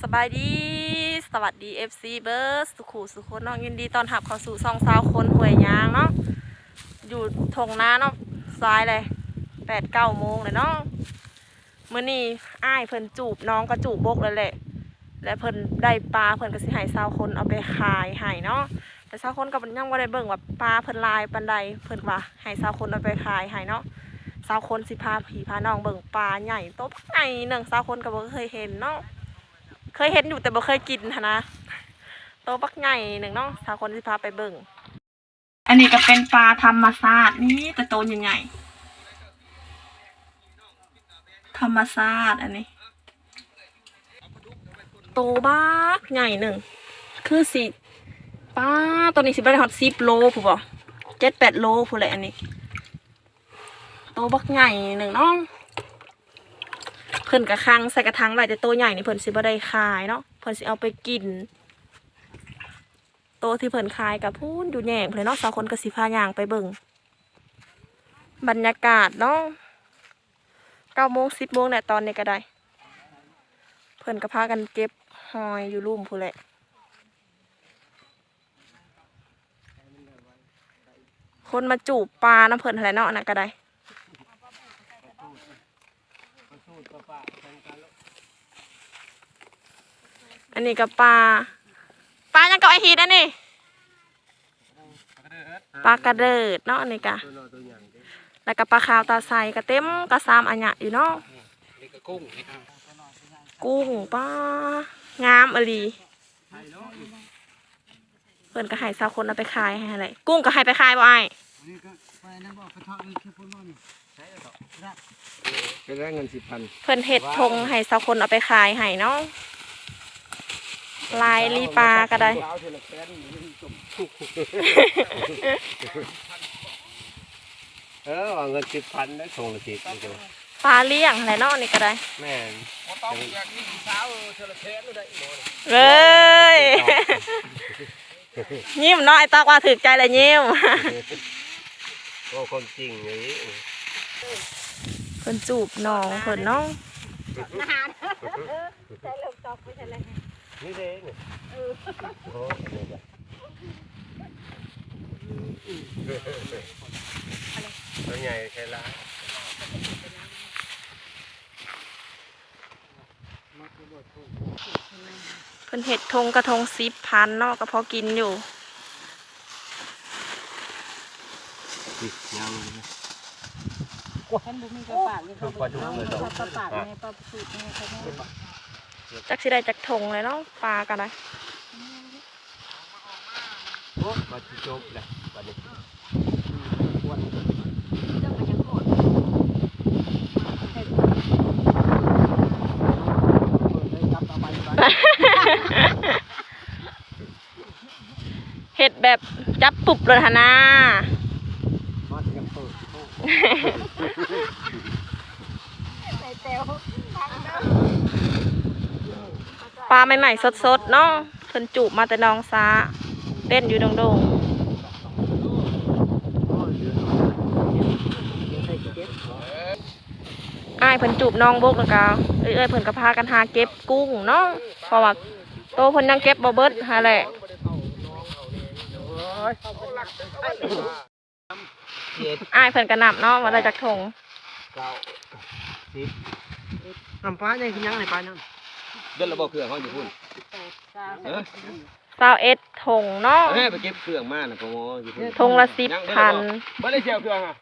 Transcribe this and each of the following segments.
สบายดี สวัสดี FC เบิร์สสุขุสุขคนเนาะยินดีตอนรับเข้าสู่ซองซาวคนหวยยางเนาะอยู่ทงน้าเนาะซ้ายเลยแปดเก้าโมงเลยเนาะมื้อนี้อ้ายเพิ่นจูบน้องก็จูบบกเลยแหละ และเพิ่นได้ปลาเพิ่นก็สิให้ซาวคนเอาไปขายให้เนาะแต่ซาวคนก็ยังบ่ได้เบิ่งว่าปลาเพิ่นลายปานใดเพิ่นว่าให้ซาวคนเอาไปขายให้เนาะซาวคนสิพาผีพาน้องเบิ่งปลาใหญ่โตบักใหญ่หนึ่งซาวคนก็บ่เคยเห็นเนาะ เคยเห็นอยู่แต่บ่เคยกินหั้นนะโตบักใหญ่หนึ่งเนาะสาวคนที่พาไปเบิ่ง อันนี้ก็เป็นปลาธรรมชาตินี่แต่โตใหญ่ๆธรรมชาติอันนี้ โตบักใหญ่หนึ่ง คือสิป้าตัวนี้สิบได้ฮอตสิบโลผู้บ่เจ็ดแปดโลผู้เลยอันนี้ โตบักใหญ่หนึ่งเนาะเพิ่นกระคังใส่กระทังไว้แต่ตัวใหญ่นี่เพิ่นสิบ่ได้ขายเนาะเพิ่นสิเอาไปกินโตวที่เพิ่นขายกับพูนอยู่แหน่งเพิ่นเนาะสาวคนก็สิพาย่างไปเบิ่งบรรยากาศเนาะเก้าโมงสิบโมงเนี่ยตอนนี้ก็ได้ เพิ่นก็พากันเก็บหอยอยู่ลุ่มพูแหละคนมาจูบปลาน้ำเพิ่นอะไรเนาะนนั่นก็ได้ นนี้ก็ปลาปลายังก็ไอฮีดอันนี้ปลากระเดิดเนาะอันนี้กะแล้วก็ปลาขาวตาใสก็เต็มกระซามอันยะอยู่เนาะนี่ก็กุ้งนี่ครับกุ้งปลางามอหลีเพิ่นก็ให้สาวคนเอาไปขายให้อะไรกุ้งก็ให้ไปขายบ่ไอ้ายนี่ก็ไปนะบอกกระทะนี่คือพุ่นว่านี่ใช่หรอไปได้เงินสิบพันเพิ่นเฮ็ดธงให้สาวคนเอาไปขายให้เนาะ ลายลีปลาก็ได้ เออว่าเงินสิบพันได้ส่งละสิบนี่ก็ปลาเลี้ยงอะไรเนาะนี่ก็ได้แม่นต้องอยากนี่สาวเธอละแทนได้หมดเลยยิ้มเนาะไอ้ตอกว่าถึกใจเลยยิ้มโอ้คนจริงเลยเพิ่นจูบน้องเพิ่นเน้องนี่ เด้นี่โอ้นี่ก็ตัวใหญ่ใช่ละเพิ่นเห็ดทงกระทงสิบพันเนาะก็พอกินอยู่สิยังฉันบุมีกระปากเลยเขาไปเอากระปากในปลาสูตรในเขาเนี่ย จักสิได้จักทงเลยเนาะปลากันนะโอ้มาที่จบเลยบัดนี้เห็ดแบบจับปุบเลยฮะนะ มาที่กันเปิด ปลาใหม่ๆสดๆเนาะเพิ่นจูบมาแต่น้องซาเต้นอยู่ดงๆอ้ายเพิ่นจูบน้องบกแล้วก็เอ้ยเอ้ยเพิ่นก็พากันหาเก็บกุ้งเนาะเพราะว่าโตเพิ่นยังเก็บบ่เบิดหาแหละเจ็ดอ้ายเพิ่นกระหนับเนาะมาได้จากทงน้ำปลาเนี่ยคือยังไงปลายัง เดินระบบเครื่องเขาอยู่พุ่นเออเศร้าเอ็ดทงเนาะแม่ไปเก็บเครื่องมานะพ่อหมออยู่พุ่นทงละสิบพันไม่ได้เชียวเครื่องอะ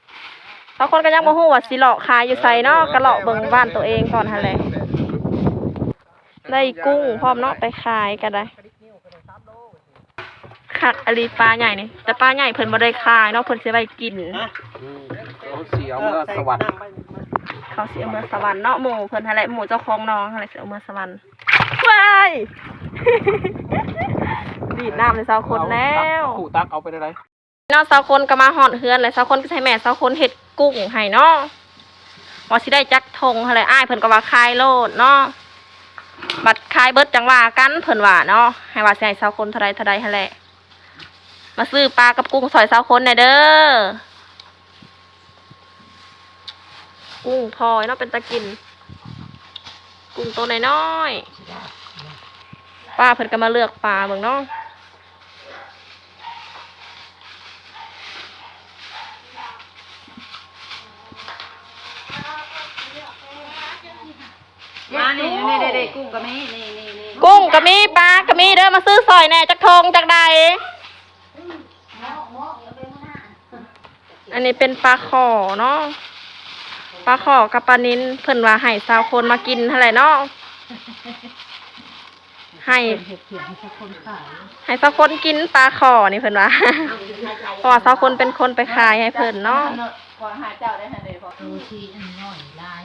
บางคนก็ยังบ่ฮู้ว่าสิเลาะขายอยู่ไสเนาะก็เลาะเบิ่งบ้านตัวเองก่อนหั่นแหละได้กุ้งพร้อมเนาะไปขายก็ได้คักอลีปลาใหญ่นี่แต่ปลาใหญ่เพิ่นบ่ได้ขายเนาะเพิ่นสิไว้กินเขาเสียวเมื่อสวัสดิ์ เขาสิเอาเมือสวรรค์เนาะหมู่เพิ่นหั่นแหละหมู่เจ้าของน้องหั่นแหละสิเอาเมือสวรรค์ว้ายดีดน้ำในสาวคนแล้วขู่ตักเอาไปได้ไรเนาะสาวคนก็มาหอดเฮือนเลยสาวคนก็ใช้แม่สาวคนเฮ็ดกุ้งให้เนาะว่าสิได้จักทงอะไรอ้ายเพิ่นก็ว่าคายโลดเนาะบัดคายเบิดจังว่ากันเพิ่นว่าเนาะให้ว่าสิให้สาวคนเท่าใดเท่าใดหั่นแหละมาซื้อปลากับกุ้งซอยสาวคนหน่อยเด้อ กุ้งพลอยเนาะเป็นตะกิน กุ้งตัวน้อยๆป้าเพิ่นก็มาเลือกปลาเบิ่งเนาะมานี่นี่เด็กๆกุ้งก็มีนี่นี่นี่กุ้งก็มีปลาก็มีเด้อมาซื้อซอยแหน่จักทงจักใดอันนี้เป็นปลาขอเนาะ ปลาขอกับปลานินเพิ่นว่าให้สาวคนมากินเท่าไหร่เนาะให้เห็ดเขียงให้คนขายให้สาวคนกินปลาขอนี่เพิ่นว่าเพราะว่าสาวคนเป็นคนไปขายให้เพิ่นเนาะก่อนหาเจ้าได้ทันเลยพอดูทีอันน้อยลาย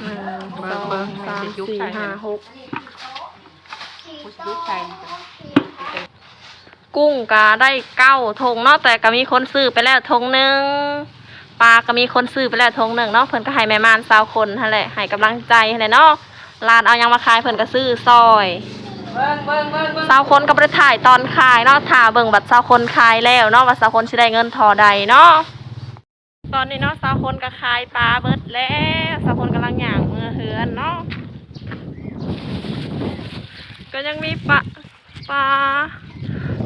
หนึ่งสองสามสี่ห้าหกยุคใส่กุ้งก็ได้เก้าทงเนาะแต่ก็มีคนซื้อไปแล้วทงหนึ่ง ปลาก็มีคนซื้อไปแล้วทงหนึ่งเนาะเพิ่นก็ให้แม่มานสาวคนนั่นแหละให้กำลังใจนั่นแหละเนาะร้านเอายังมาขายเพิ่นก็ซื้อซอยสาวคนก็ได้ถ่ายตอนขายเนาะถ่าเบิ่งบัตรสาวคนขายแล้วเนาะว่าสาวคนสิได้เงินทอใดเนาะตอนนี้เนาะสาวคนก็ขายปลาเบิดแล้วสาวคนกำลังหย่างมือเฮือนเนาะก็ยังมีปลาปลา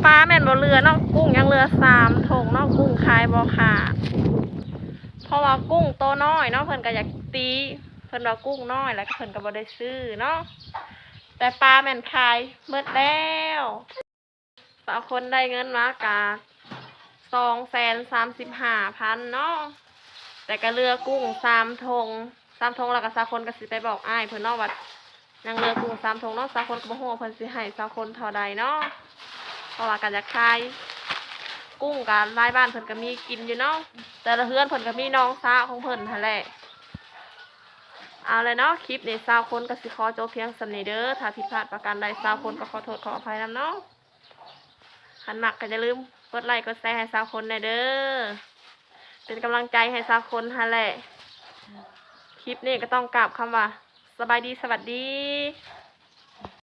ปลาแม่นบ่เรือเนาะกุ้งยังเรือสามถงเนาะกุ้งขายบ่ขาด ราะว่ากุ้งโตน้อยเนาะเพิ่นก็อยากตี เพิ่นว่ากุ้งน้อยแล้วก็เพิ่นก็บ่ได้ซื้อเนาะแต่ปลาแม่นขายเมื่อแล้วสาวคนได้เงินมากาสองแสนสามสิบห้าพันเนาะแต่ก็เรือกุ้งสามทงสามทงแล้วก็สาวคนก็สิไปบอกอ้ายเพิ่นเนาะว่ายังเรือกุ้งสามทงเนาะสาวคนก็บ่ฮู้ว่าเพิ่นสิให้สาวคนเท่าใดเนาะเพราะว่าก็จะขาย กุ้งกับรายบ้านเพิ่นก็มีกินอยู่เนาะแต่ละเฮือนเพิ่นก็มีน้องสาวของเพิ่นหั่นแหละเอาเลยเนาะคลิปในซาวคนก็สิขอจบเพียงสำนี้เด้อถ้าผิดพลาดประการใดซาวคนก็ขอโทษขออภัยนำเนาะขันหมักก็อย่าลืมกดไลค์กดแชร์ให้ซาวคนหน่อยเด้อเป็นกำลังใจให้ซาวคนฮะแหละคลิปนี้ก็ต้องกราบคำว่า สบายดีสวัสดี